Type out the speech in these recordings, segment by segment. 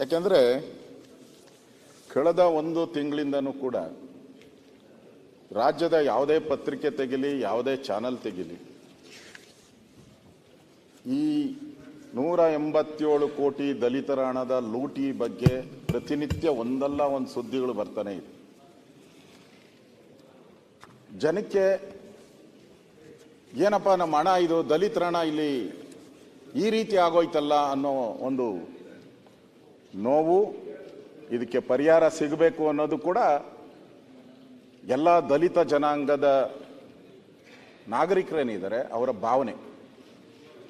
ಯಾಕೆಂದ್ರೆ ಕಳೆದ ಒಂದು ತಿಂಗಳಿಂದನೂ ಕೂಡ ರಾಜ್ಯದ ಯಾವುದೇ ಪತ್ರಿಕೆ ತೆಗಿಲಿ, ಯಾವುದೇ ಚಾನಲ್ ತೆಗಿಲಿ, ಈ ನೂರ ಎಂಬತ್ತೇಳು ಕೋಟಿ ದಲಿತರ ಹಣದ ಲೂಟಿ ಬಗ್ಗೆ ಪ್ರತಿನಿತ್ಯ ಒಂದಲ್ಲ ಒಂದು ಸುದ್ದಿಗಳು ಬರ್ತಾನೆ ಇದೆ. ಜನಕ್ಕೆ ಏನಪ್ಪ ನಮ್ಮ ಹಣ ಇದು ದಲಿತರ ಹಣ ಇಲ್ಲಿ ಈ ರೀತಿ ಆಗೋಯ್ತಲ್ಲ ಅನ್ನೋ ಒಂದು ನೋವು, ಇದಕ್ಕೆ ಪರಿಹಾರ ಸಿಗಬೇಕು ಅನ್ನೋದು ಕೂಡ ಎಲ್ಲ ದಲಿತ ಜನಾಂಗದ ನಾಗರಿಕರೇನಿದ್ದಾರೆ, ಅವರ ಭಾವನೆ.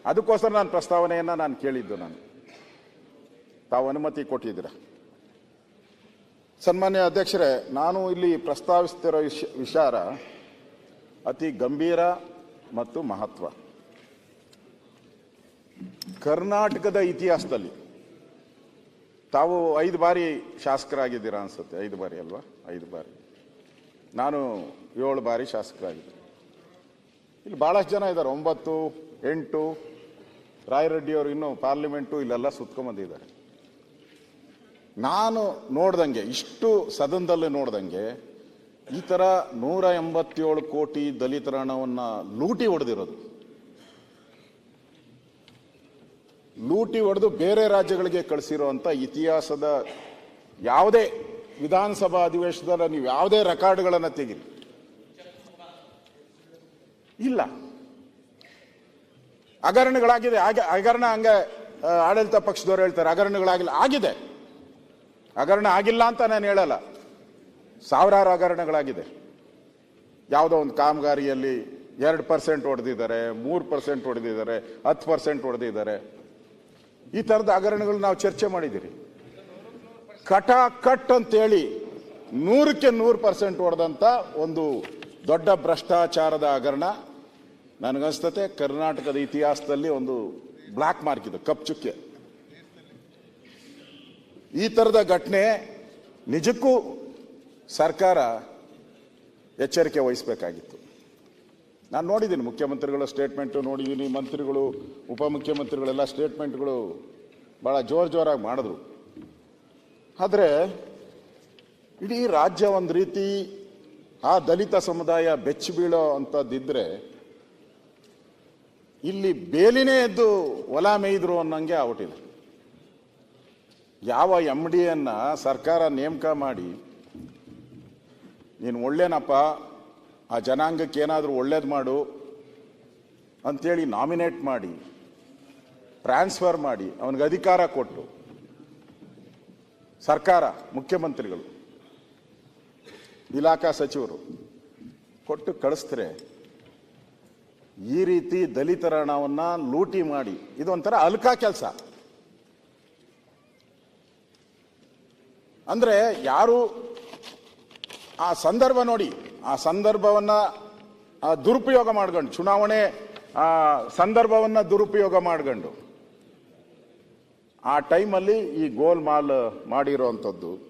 ಅದಕ್ಕೋಸ್ಕರ ನಾನು ಪ್ರಸ್ತಾವನೆಯನ್ನು ನಾನು ಕೇಳಿದ್ದು ನಾನು. ತಾವು ಅನುಮತಿ ಕೊಟ್ಟಿದ್ದೀರ. ಸನ್ಮಾನ್ಯ ಅಧ್ಯಕ್ಷರೇ, ನಾನು ಇಲ್ಲಿ ಪ್ರಸ್ತಾವಿಸ್ತಿರೋ ವಿಷ, ವಿಚಾರ ಅತಿ ಗಂಭೀರ ಮತ್ತು ಮಹತ್ವ. ಕರ್ನಾಟಕದ ಇತಿಹಾಸದಲ್ಲಿ ತಾವು ಐದು ಬಾರಿ ಶಾಸಕರಾಗಿದ್ದೀರಾ ಅನ್ಸುತ್ತೆ, ಐದು ಬಾರಿ ಅಲ್ವಾ? ಐದು ಬಾರಿ. ನಾನು ಏಳು ಬಾರಿ ಶಾಸಕರಾಗಿದ್ದೆ ಇಲ್ಲಿ ಭಾಳಷ್ಟು ಜನ ಇದ್ದಾರೆ, ಒಂಬತ್ತು, ಎಂಟು ರಾಯರೆಡ್ಡಿಯವರು ಇನ್ನೂ ಪಾರ್ಲಿಮೆಂಟು ಇಲ್ಲೆಲ್ಲ ಸುತ್ಕೊಂಬಂದಿದ್ದಾರೆ. ನಾನು ನೋಡ್ದಂಗೆ, ಇಷ್ಟು ಸದನದಲ್ಲಿ ನೋಡ್ದಂಗೆ, ಈ ಥರ ನೂರ ಎಂಬತ್ತೇಳು ಕೋಟಿ ದಲಿತರ ಹಣವನ್ನು ಲೂಟಿ ಹೊಡೆದಿರೋದು. ಲೂಟಿ ಹೊಡೆದು ಬೇರೆ ರಾಜ್ಯಗಳಿಗೆ ಕಳಿಸಿರುವಂಥ ಇತಿಹಾಸದ ಯಾವುದೇ ವಿಧಾನಸಭಾ ಅಧಿವೇಶನದಲ್ಲಿ ನೀವು ಯಾವುದೇ ರೆಕಾರ್ಡ್ಗಳನ್ನು ತೆಗಿರಿ. ಇಲ್ಲ. ಹಗರಣಗಳಾಗಿದೆ, ಹಾಗೆ ಹಗರಣ ಹಂಗೆ ಆಡಳಿತ ಪಕ್ಷದವ್ರು ಹೇಳ್ತಾರೆ, ಹಗರಣಗಳಾಗಿಲ್ಲ, ಆಗಿದೆ. ಹಗರಣ ಆಗಿಲ್ಲ ಅಂತ ನಾನು ಹೇಳಲ್ಲ. ಸಾವಿರಾರು ಹಗರಣಗಳಾಗಿದೆ. ಯಾವುದೋ ಒಂದು ಕಾಮಗಾರಿಯಲ್ಲಿ ಎರಡು ಪರ್ಸೆಂಟ್ ಹೊಡೆದಿದ್ದಾರೆ, ಮೂರು ಪರ್ಸೆಂಟ್ ಹೊಡೆದಿದ್ದಾರೆ, ಹತ್ತು ಪರ್ಸೆಂಟ್ ಹೊಡೆದಿದ್ದಾರೆ. ಈ ಥರದ ಹಗರಣಗಳು ನಾವು ಚರ್ಚೆ ಮಾಡಿದ್ದೀರಿ. ಕಟ ಕಟ್ ಅಂತೇಳಿ ನೂರಕ್ಕೆ ನೂರು ಪರ್ಸೆಂಟ್ ಹೊಡೆದಂಥ ಒಂದು ದೊಡ್ಡ ಭ್ರಷ್ಟಾಚಾರದ ಹಗರಣ. ನನಗನ್ಸ್ತತೆ ಕರ್ನಾಟಕದ ಇತಿಹಾಸದಲ್ಲಿ ಒಂದು ಬ್ಲ್ಯಾಕ್ ಮಾರ್ಕ್ ಇದು ಕಪ್ ಚುಕ್ಕೆ ಈ ಥರದ ಘಟನೆ ನಿಜಕ್ಕೂ ಸರ್ಕಾರ ಎಚ್ಚರಿಕೆ ವಹಿಸಬೇಕಾಗಿತ್ತು. ನಾನು ನೋಡಿದ್ದೀನಿ, ಮುಖ್ಯಮಂತ್ರಿಗಳ ಸ್ಟೇಟ್ಮೆಂಟು ನೋಡಿದ್ದೀನಿ, ಮಂತ್ರಿಗಳು, ಉಪಮುಖ್ಯಮಂತ್ರಿಗಳೆಲ್ಲ ಸ್ಟೇಟ್ಮೆಂಟ್ಗಳು ಭಾಳ ಜೋರು ಜೋರಾಗಿ ಮಾಡಿದ್ರು. ಆದರೆ ಇಡೀ ರಾಜ್ಯ ಒಂದು ರೀತಿ ಆ ದಲಿತ ಸಮುದಾಯ ಬೆಚ್ಚಿ ಬೀಳೋ ಇಲ್ಲಿ ಬೇಲಿನೇ ಎದ್ದು ಹೊಲ ಮೇಯ್ದ್ರು ಅನ್ನೋಂಗೆ ಆಗ್ಬಿಟ್ಟಿದೆ. ಯಾವ ಎಂ ಡಿಯನ್ನು ಸರ್ಕಾರ ನೇಮಕ ಮಾಡಿ, ನೀನು ಒಳ್ಳೇನಪ್ಪ ಆ ಜನಾಂಗಕ್ಕೆ ಏನಾದರೂ ಒಳ್ಳೇದು ಮಾಡು ಅಂಥೇಳಿ ನಾಮಿನೇಟ್ ಮಾಡಿ, ಟ್ರಾನ್ಸ್ಫರ್ ಮಾಡಿ, ಅವನಿಗೆ ಅಧಿಕಾರ ಕೊಟ್ಟು, ಸರ್ಕಾರ, ಮುಖ್ಯಮಂತ್ರಿಗಳು, ಇಲಾಖಾ ಸಚಿವರು ಕೊಟ್ಟು ಕಳಿಸ್ತರೆ ಈ ರೀತಿ ದಲಿತರ ಹಣವನ್ನು ಲೂಟಿ ಮಾಡಿ, ಇದೊಂಥರ ಅಲ್ಕಾ ಕೆಲಸ. ಅಂದರೆ ಯಾರು ಆ ಸಂದರ್ಭ ನೋಡಿ ಆ ಸಂದರ್ಭವನ್ನ ದುರುಪಯೋಗ ಮಾಡ್ಕೊಂಡು, ಚುನಾವಣೆ, ಆ ಸಂದರ್ಭವನ್ನ ದುರುಪಯೋಗ ಮಾಡ್ಕೊಂಡು. ಆ ಟೈಮಲ್ಲಿ ಈ ಗೋಲ್ ಮಾಲ್ ಮಾಡಿರೋವಂಥದ್ದು